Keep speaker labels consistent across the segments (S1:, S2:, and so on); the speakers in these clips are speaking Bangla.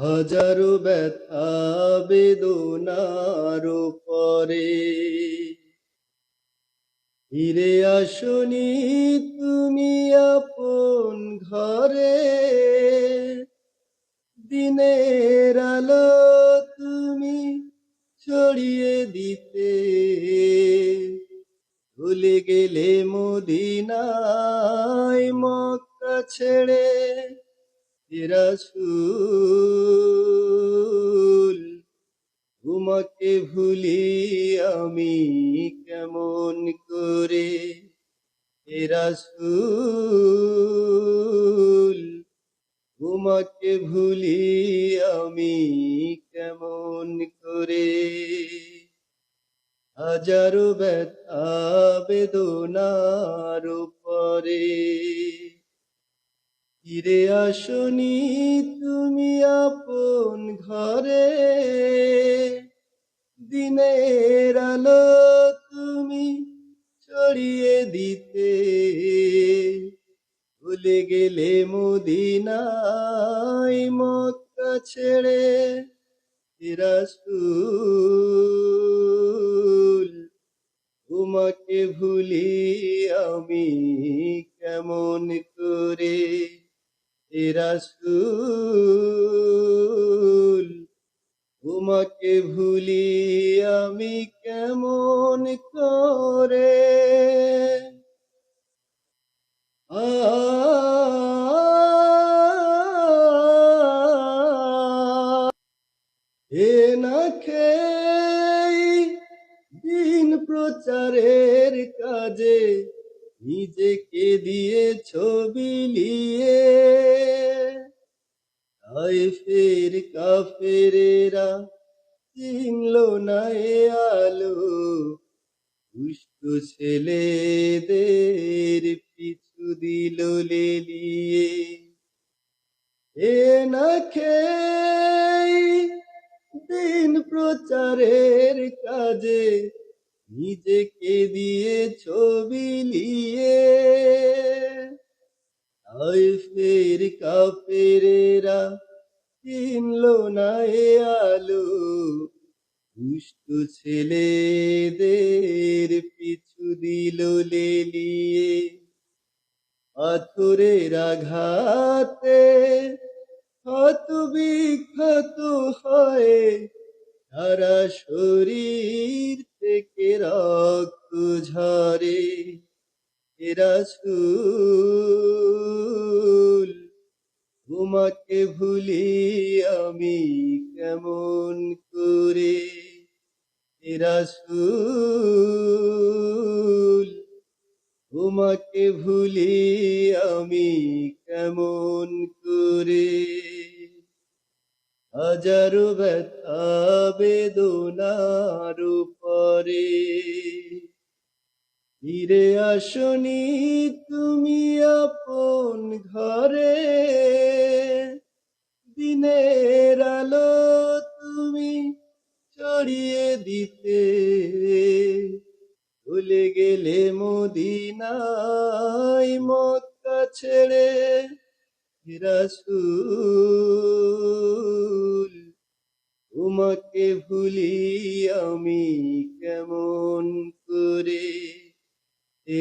S1: হাজারো ব্যথা বেদনার পরে ফিরে আসনি তুমি আপন ঘরে। দিনের আলো তুমি ছড়িয়ে দিতে। ভুলে গেলে মদিনায় মক্কা ছেড়ে রাসূল তোমাকে ভুলি আমি কেমন করে? রাসূল তোমাকে ভুলি আমি কেমন করে? হাজারো ব্যথা বেদনার পরে ফিরে আসনি তুমি আপন ঘরে। দিনের আলো তুমি ছড়িয়ে দিতে। ভুলে গেলে মদিনায় মক্কা ছেড়ে রাসূল তোমাকে ভুলি আমি কেমন করে? রাসূল তোমাকে ভুলি আমি কেমন করে? এ না খেয়ে নিজেকে ছবি লিয়ে ফের কাফেরেরা চিনল না এ আলো। দুষ্ট ছেলেদের পিছু দিল লেলিয়ে। এ না খেয়ে দিন প্রচারের কাজে নিজেকে দিয়ে ছবি লিয়ে ফের কাফেরেরা চিনল না এ আলো। দুষ্ট ছেলেদের পিছু দিল লেলিয়ে। পাথরের আঘাতে ক্ষত বিক্ষত হয়ে সারা শরীর থেকে রক্ত ঝরে। রাসূল তোমাকে ভুলি আমি কেমন করে? রাসূল তোমাকে ভুলি আমি কেমন করে? হাজারো পরে ফিরে আসনি তুমি আপন ঘরে। দিনের আলো তুমি ছড়িয়ে দিতে। ভুলে গেলে মদিনায় মক্কা ছেড়ে রাসূল, তোমাকে ভুলি আমি কেমন করে?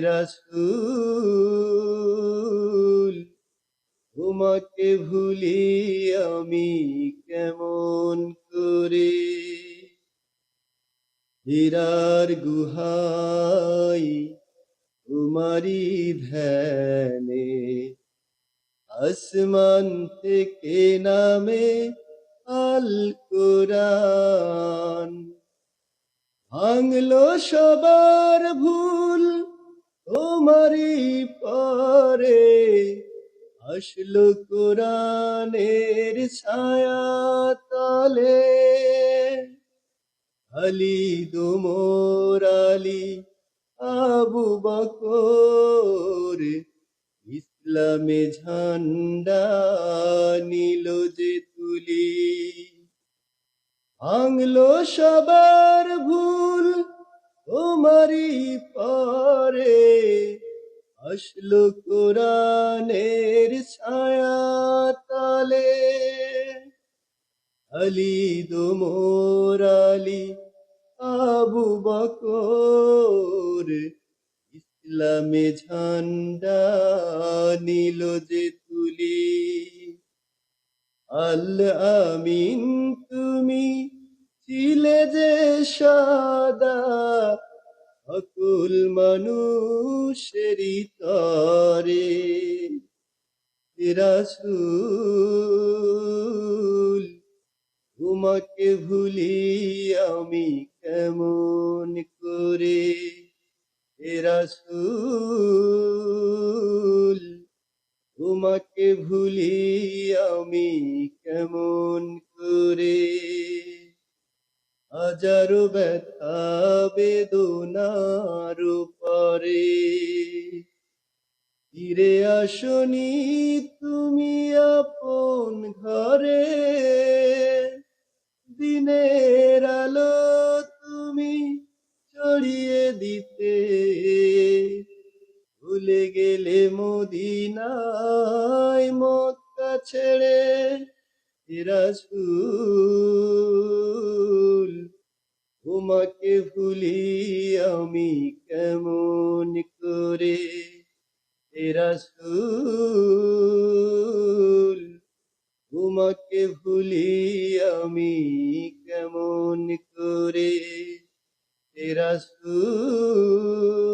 S1: রাসূল, তোমাকে ভুলি আমি কেমন করে? হীরার গুহাই তোমারি ধ্যানে আসমান থেকে নামে আল কোরআন। ভাঙলো সবার ভুল, তোমারই পরে আসলো কোরআনের ছায়া তলে। আলী দোমর আলী আবু বকর ইসলামে ঝান্ডা নিল যে তুলি। ভাঙলো সবার ভুল, তোমারই পরে আসলো কোরআনের ছায়া তলে। আলী দোমর আলী, আবু বকর ইসলামে ঝান্ডা, নীল যে তুলি আল আমিন, তুমি ছিলে যে সাদা সকল মানুষেরই তরে রাসূল তোমাকে ভুলি আমি কেমন করে? রাসূল, তোমাকে ভুলি আমি কেমন করে? হাজারো ব্যথা, বেদনার পরে ফিরে আসনি তুমি আপন ঘরে। গেলে মদিনায় মক্কা ছেড়ে রাসূল তোমাকে ভুলি আমি কেমন করে রাসূল তোমাকে ভুলি আমি কেমন করে রাসূল